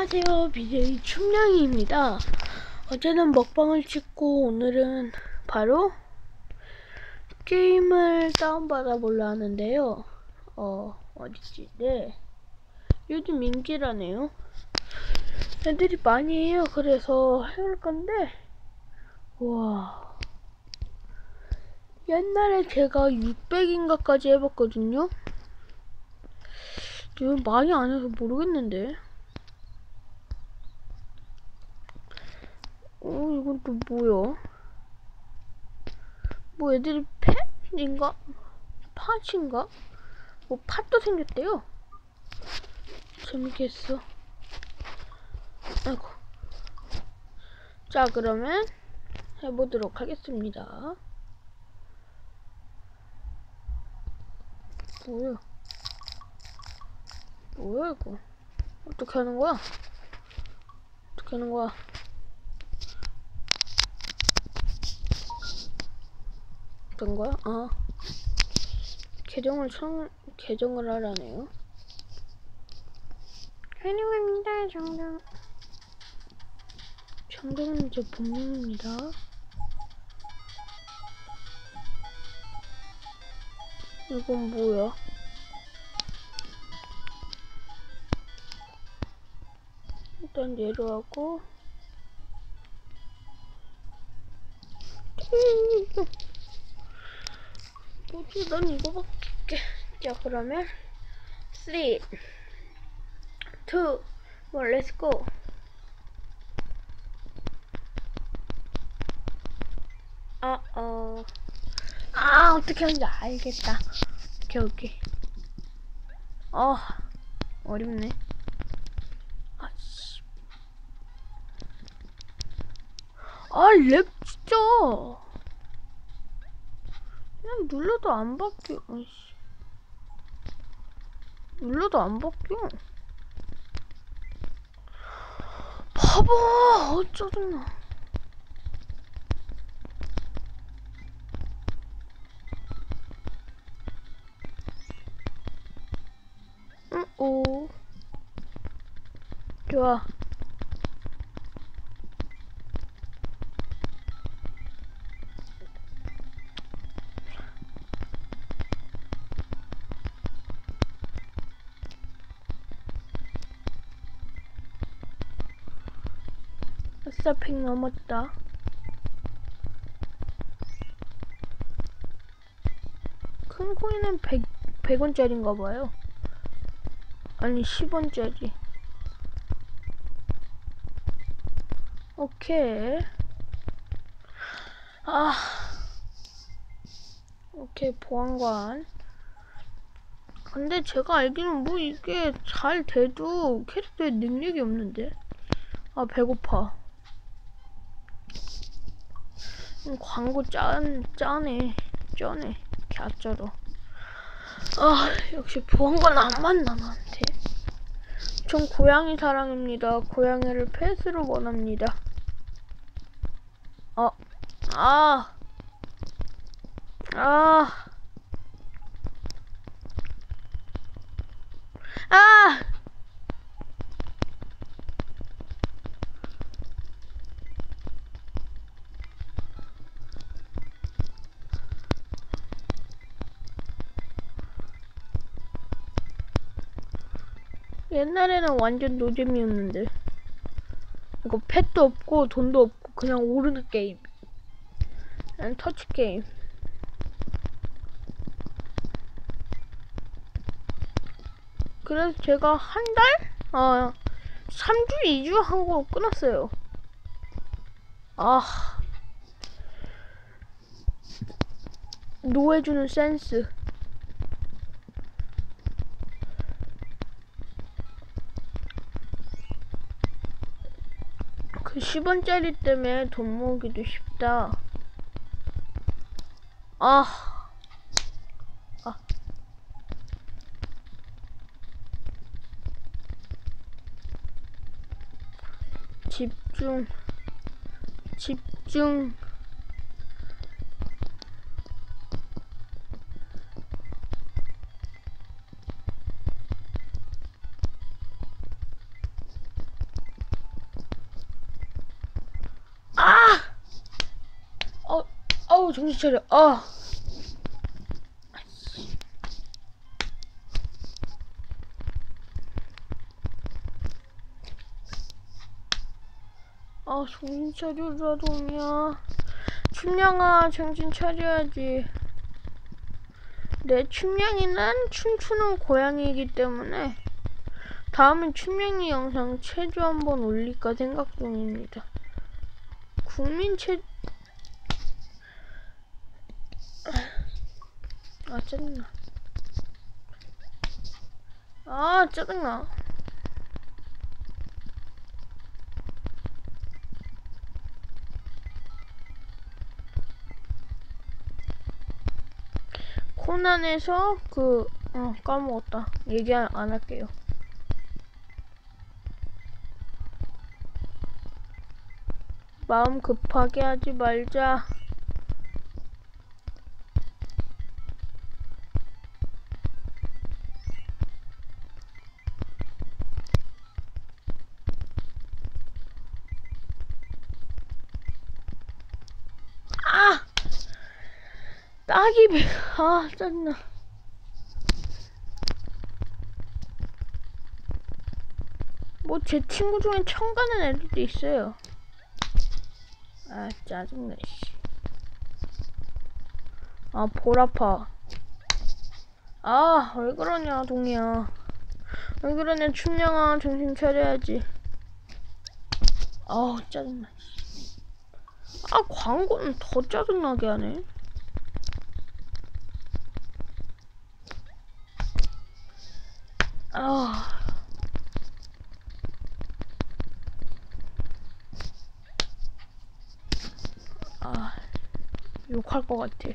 안녕하세요. BJ 춘냥이입니다. 어제는 먹방을 찍고 오늘은 바로 게임을 다운받아 보려 하는데요. 어 어딨지? 네. 요즘 인기라네요. 애들이 많이 해요. 그래서 해볼 건데. 와. 옛날에 제가 600인가까지 해봤거든요. 지금 많이 안 해서 모르겠는데 어, 이건 또 뭐야? 뭐 애들이 팻인가? 팥인가? 뭐 팥도 생겼대요. 재밌겠어. 아이고. 자, 그러면 해보도록 하겠습니다. 뭐야? 뭐야, 이거? 어떻게 하는 거야? 어떻게 하는 거야? 된 거야? 아 계정을 청 계정을 하라네요. 환영합니다, 정정. 정정은 제 본명입니다. 이건 뭐야? 일단 내려가고 뭐지? 난 이거밖에. 자, 그러면 3, 2, 1, 렛츠고. 아, 어. 아, 어떻게 하는지 알겠다. 오케이, 오케이. 어, 어렵네. 아, 씨. 아, 랩 진짜. 그냥 눌러도 안 바뀌어. 아이씨. 눌러도 안 바뀌어. 봐봐, 어쩌나. 응, 오. 좋아. 아싸, 100 넘었다. 큰 코인은 100, 100원짜리인가 봐요. 아니, 10원짜리. 오케이. 아. 오케이, 보안관. 근데 제가 알기로는 뭐 이게 잘 돼도 캐릭터에 능력이 없는데. 아, 배고파. 음, 광고 짠, 짜네. 쩌네. 갸쩔어. 아, 역시 보안관 안 만나, 나한테. 전 고양이 사랑입니다. 고양이를 펫으로 원합니다. 어, 아, 아, 아! 옛날에는 완전 노잼이었는데. 이거 펫도 없고 돈도 없고 그냥 오르는 게임. 그냥 터치 게임. 그래서 제가 한 달? 아 3주 2주 하고 끊었어요. 아. 노해주는 센스 그 10원짜리 때문에 돈 모으기도 쉽다. 아. 아. 집중. 집중. 정신 차려. 아. 아, 정신 차려라, 동이야. 춘향아, 정신 차려야지. 내 춘향이는 춤추는 고양이이기 때문에 다음엔 춘향이 영상 체조 한번 올릴까 생각 중입니다. 국민 체 아 짜증나. 아 짜증나. 코난에서 그 어, 까먹었다. 얘기 안, 안 할게요. 마음 급하게 하지 말자 아, 짜증나. 뭐, 제 친구 중에 청 가는 애들도 있어요. 아, 짜증나, 씨. 아, 볼 아파. 아, 왜 그러냐, 동이야. 왜 그러냐, 춘향아, 정신 차려야지. 아우, 짜증나, 씨. 아, 광고는 더 짜증나게 하네. 아. 아, 욕할 것 같아.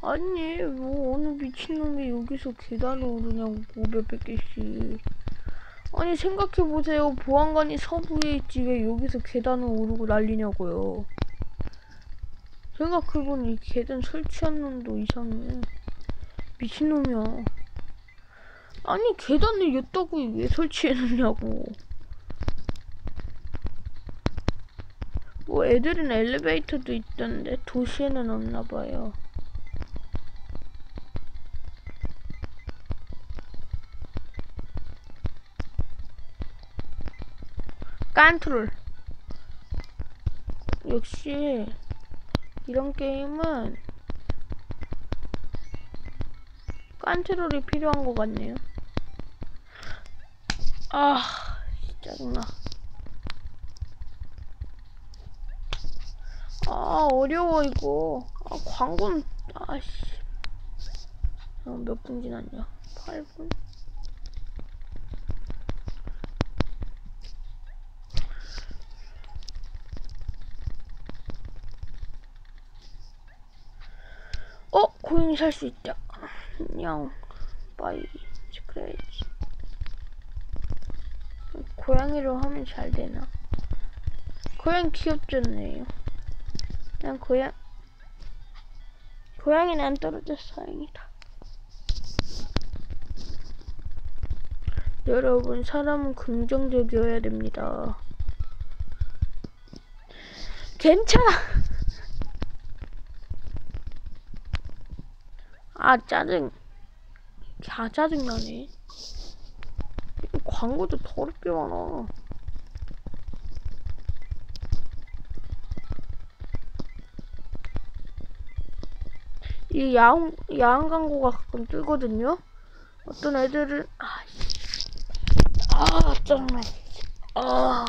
아니, 뭐, 어느 미친놈이 여기서 계단을 오르냐고, 몇백 개씩. 아니, 생각해보세요. 보안관이 서부에 있지, 왜 여기서 계단을 오르고 난리냐고요. 생각해보니 이 계단 설치한 놈도 이상해. 미친놈이야. 아니 계단을 였다고 왜 설치해놓냐고. 뭐 애들은 엘리베이터도 있던데 도시에는 없나봐요. 깐트롤. 역시 이런 게임은 깐트롤이 필요한 것 같네요. 아, 짜증나. 아, 어려워, 이거. 아, 광고는, 아씨. 어, 몇분 지났냐? 8분? 어, 고양이 살수 있다. 안녕. 바이. 스크래치. 고양이로 하면 잘 되나? 고양이 귀엽잖아요. 난 고양, 고양이는 안 떨어져서 다행이다. 여러분, 사람은 긍정적이어야 됩니다. 괜찮아! 아, 짜증. 야, 짜증나네. 광고도 더럽게 많아. 이 야옹, 야한 광고가 가끔 뜨거든요? 어떤 애들은, 아, 씨. 아, 짜증나. 아.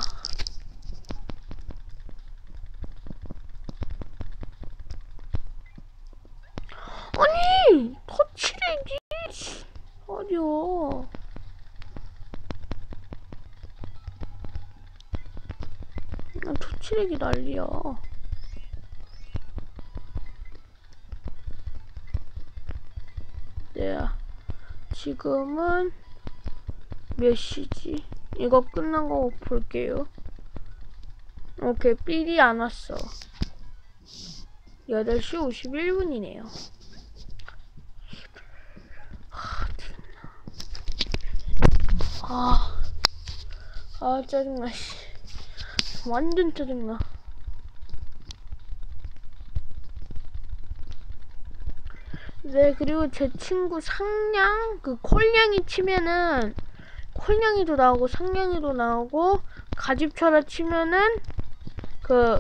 아니! 터치레기! 어디요? 나 터치레기 난리야. 네. 지금은 몇 시지? 이거 끝난 거 볼게요. 오케이, 삘이 안 왔어. 8시 51분이네요. 아, 아 짜증나 씨. 완전 짜증나. 네 그리고 제 친구 상냥 그 콜냥이 치면은 콜냥이도 나오고 상냥이도 나오고 가집철아 치면은 그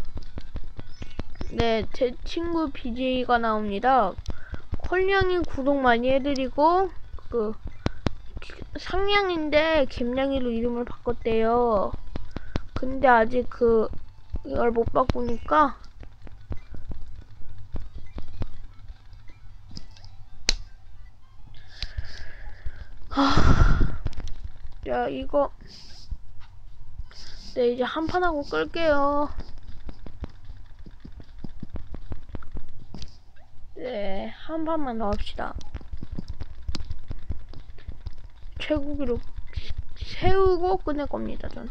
네 제 친구 BJ가 나옵니다. 콜냥이 구독 많이 해드리고 그 상냥인데 갬냥이로 이름을 바꿨대요. 근데 아직 그 이걸 못 바꾸니까 하... 야 이거 네 이제 한 판 하고 끌게요. 네 한 판만 더 합시다 최고 기록 세우고 끝낼 겁니다 전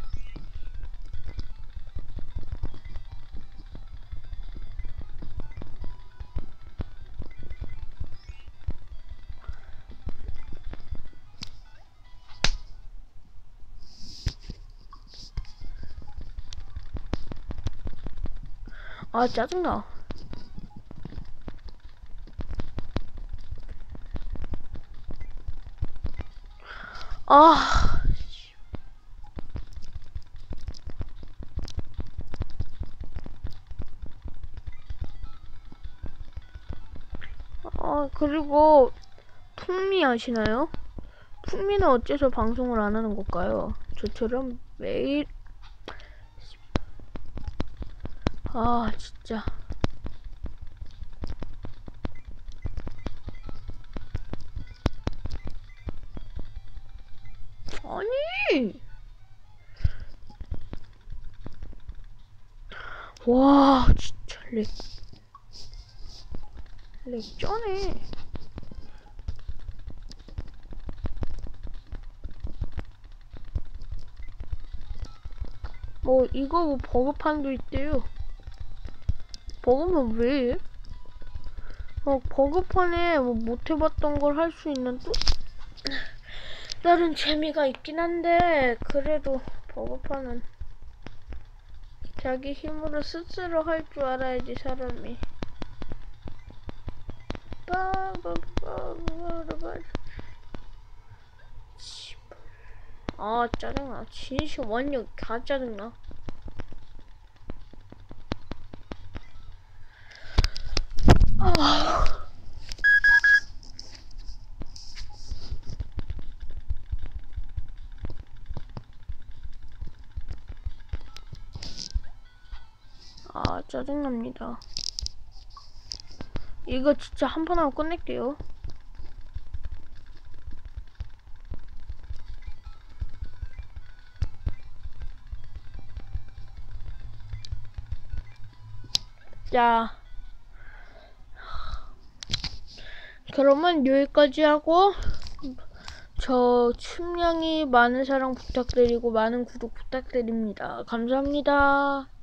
아 짜증나 아 아, 그리고 풍미 아시나요? 풍미는 어째서 방송을 안 하는 걸까요? 저처럼 매일 아 진짜 와 진짜 렉, 렉 쩌네. 뭐 이거 뭐 버그판도 있대요. 버그면 왜 해? 어, 버그판에 뭐 못해봤던 걸 할 수 있는 또 다른 재미가 있긴 한데 그래도 버거판은 자기 힘으로 스스로 할 줄 알아야지 사람이. 아 짜증나. 진심 완전 가 짜증나 아 아 짜증납니다. 이거 진짜 한 판 하고 끝낼게요. 자. 그러면 여기까지 하고 저 춤량이 많은 사랑 부탁드리고 많은 구독 부탁드립니다. 감사합니다